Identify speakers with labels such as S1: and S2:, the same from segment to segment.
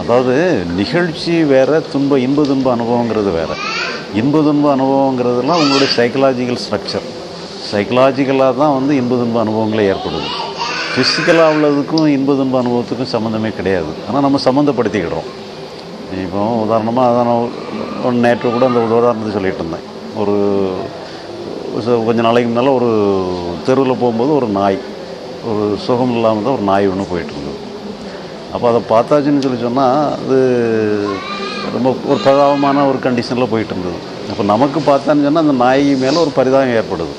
S1: அதாவது நிகழ்ச்சி வேறு துன்ப இன்ப துன்ப அனுபவங்கிறது வேறு. இன்ப துன்ப அனுபவங்கிறதுலாம் உங்களுடைய சைக்கலாஜிக்கல் ஸ்ட்ரக்சர் சைக்கலாஜிக்கலாக தான் வந்து இன்ப துன்ப அனுபவங்களே ஏற்படுது. ஃபிசிக்கலாக உள்ளதுக்கும் இன்ப துன்ப அனுபவத்துக்கும் சம்மந்தமே கிடையாது. ஆனால் நம்ம சம்மந்தப்படுத்திக்கிடுறோம் இப்போ உதாரணமாக அதான் நேற்று கூட அந்த உதாரணத்தை சொல்லிட்டு இருந்தேன். ஒரு ச- கொஞ்ச நாளைக்கு முன்னால் ஒரு தெருவில் போகும்போது ஒரு நாய் ஒரு சுகம் இல்லாமல் தான் ஒரு நாய் ஒன்று போயிட்டுருந்தது அப்போ அதை பார்த்தாச்சுன்னு சொல்லி சொன்னால் அது ரொம்ப ஒரு பரிதாபமான ஒரு கண்டிஷனில் போயிட்டு இருந்தது அப்போ நமக்கு பார்த்தான்னு சொன்னால் அந்த நாய்க்கு மேலே ஒரு பரிதாபம் ஏற்படுது.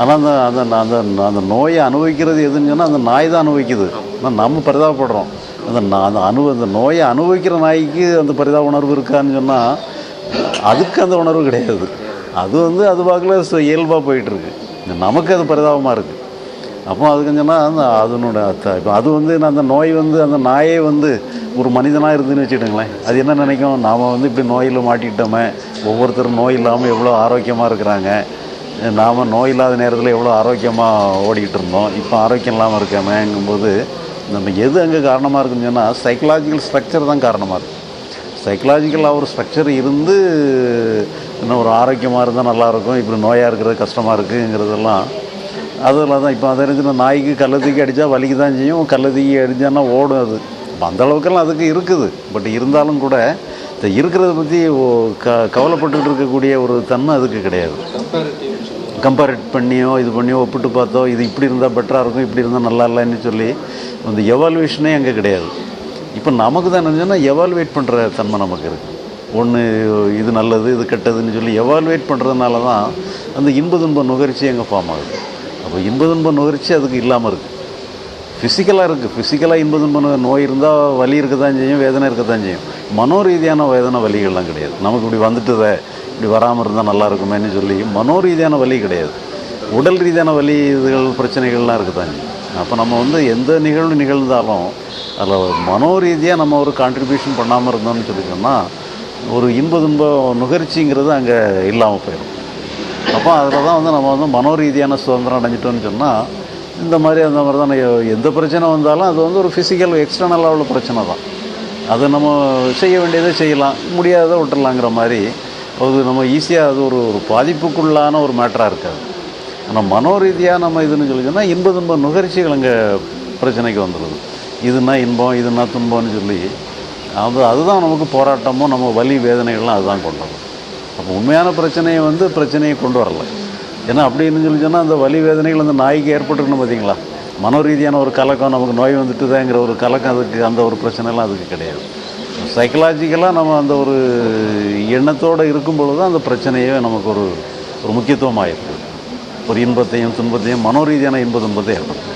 S1: ஆனால் அந்த அந்த அந்த அந்த நோயை அனுபவிக்கிறது எதுன்னு சொன்னால் அந்த நாய் தான் அனுபவிக்குது. ஆனால் நம்ம பரிதாபப்படுறோம். அந்த அந்த அனு அந்த நோயை அனுபவிக்கிற நாய்க்கு அந்த பரிதாப உணர்வு இருக்கான்னு சொன்னால் அதுக்கு அந்த உணர்வு கிடையாது. அது வந்து அது பார்க்கல இயல்பாக போயிட்டுருக்கு. நமக்கு அது பரிதாபமாக இருக்குது அப்போ அதுக்கு சொன்னால் அந்த அதனோட இப்போ அது வந்து நான் அந்த நோய் வந்து அந்த நாயே வந்து ஒரு மனிதனாக இருந்துன்னு வச்சுக்கோங்களேன் அது என்ன நினைக்கும்? நாம் வந்து இப்படி நோயில் மாட்டிக்கிட்டோமே. ஒவ்வொருத்தரும் நோய் இல்லாமல் எவ்வளோ ஆரோக்கியமாக இருக்கிறாங்க. நாம் நோய் இல்லாத நேரத்தில் எவ்வளோ ஆரோக்கியமாக ஓடிக்கிட்டு இருந்தோம். இப்போ ஆரோக்கியம் இல்லாமல் இருக்கமேங்கும்போது நம்ம எது அங்கே காரணமாக இருக்குன்னு சொன்னால் சைக்கலாஜிக்கல் ஸ்ட்ரக்சர் தான் காரணமாக இருக்குது சைக்கலாஜிக்கலாக ஒரு ஸ்ட்ரக்சர் இருந்து இன்னும் ஒரு ஆரோக்கியமாக இருந்தால் நல்லாயிருக்கும் இப்படி நோயாக இருக்கிறது கஷ்டமாக இருக்குங்கிறதெல்லாம் அதில் தான் இப்போ அதை இருந்துச்சு நாய்க்கு கல்லை தூக்கி அடித்தா வலிக்கு தான் செய்யும் கல்லை தூக்கி அடித்தான்னா ஓடும் அது. அந்த அளவுக்கெல்லாம் அதுக்கு இருக்குது. பட் இருந்தாலும் கூட இந்த இருக்கிறத பற்றி க கவலைப்பட்டுக்கிட்டு இருக்கக்கூடிய ஒரு தன்மை அதுக்கு கிடையாது. கம்பேரிட் பண்ணியோ இது பண்ணியோ ஒப்பிட்டு பார்த்தோ இது இப்படி இருந்தால் பெட்டராக இருக்கும் இப்படி இருந்தால் நல்லா இல்லைன்னு சொல்லி அந்த எவால்வேஷனே அங்கே கிடையாது. இப்போ நமக்கு தான் என்னச்சுன்னா எவால்வேட் பண்ணுற தன்மை நமக்கு இருக்குது ஒன்று இது நல்லது இது கெட்டதுன்னு சொல்லி எவால்வேட் பண்ணுறதுனால தான் அந்த இன்ப துன்ப நுகர்ச்சி அங்கே ஃபார்ம் ஆகுது. அப்போ இன்ப துன்ப நுகர்ச்சி அதுக்கு இல்லாமல் இருக்குது ஃபிசிக்கலாக இருக்குது ஃபிசிக்கலாக இன்ப துன்ப நோய் நோய் இருந்தால் வலி இருக்க தான் செய்யும் வேதனை இருக்க தான் செய்யும். மனோ ரீதியான வேதனை வலிகள்லாம் கிடையாது. நமக்கு இப்படி வந்துட்டுதே இப்படி வராமல் இருந்தால் நல்லா இருக்குமேன்னு சொல்லி மனோ ரீதியான வலி கிடையாது. உடல் ரீதியான வலி இதுகள் பிரச்சனைகள்லாம் இருக்குது தான் செய்யும். அப்போ நம்ம வந்து எந்த நிகழ்வு நிகழ்ந்தாலும் அதில் மனோ ரீதியாக நம்ம ஒரு கான்ட்ரிபியூஷன் பண்ணாமல் இருந்தோம்னு சொல்லி சொன்னால் ஒரு இன்ப துன்ப நுகர்ச்சிங்கிறது அங்கே இல்லாமல் போயிடும். அப்போ அதில் தான் வந்து நம்ம வந்து மனோரீதியான சுதந்திரம் அடைஞ்சிட்டோம்னு சொன்னால் இந்த மாதிரி அந்த மாதிரி தான் எந்த பிரச்சனை வந்தாலும் அது வந்து ஒரு ஃபிசிக்கல் எக்ஸ்டர்னலாக உள்ள பிரச்சனை தான். அதை நம்ம செய்ய வேண்டியதை செய்யலாம் முடியாததை விட்டுடலாங்கிற மாதிரி அது நம்ம ஈஸியாக அது ஒரு ஒரு பாதிப்புக்குள்ளான ஒரு மேட்டராக இருக்காது. ஆனால் மனோரீதியாக நம்ம இதுன்னு சொல்லி சொன்னால் இன்ப துன்ப நுகர்ச்சிகள் அங்கே பிரச்சனைக்கு வந்துடுது இதுனா இன்பம் இதுனா துன்பம்னு சொல்லி அது அதுதான் நமக்கு போராட்டமும் நம்ம வலி வேதனைகள்லாம் அதுதான் கொண்டு வரும் அப்போ உண்மையான பிரச்சனையை வந்து பிரச்சனையை கொண்டு வரல. ஏன்னா அப்படின்னு சொல்லி சொன்னால் அந்த வலி வேதனைகள் அந்த நாய்க்கு ஏற்பட்டுருக்கணும் பார்த்தீங்களா மனோ ரீதியான ஒரு கலக்கம் நமக்கு நோய் வந்துட்டுதாங்கிற ஒரு கலக்கம் அதுக்கு அந்த ஒரு பிரச்சனைலாம் அதுக்கு கிடையாது. சைக்கலாஜிக்கலாக நம்ம அந்த ஒரு எண்ணத்தோடு இருக்கும் பொழுது தான் அந்த பிரச்சனையே நமக்கு ஒரு ஒரு முக்கியத்துவமாக இருக்குது ஒரு இன்பத்தையும் துன்பத்தையும் மனோ ரீதியான இன்ப துன்பத்தை ஏற்படுத்தும்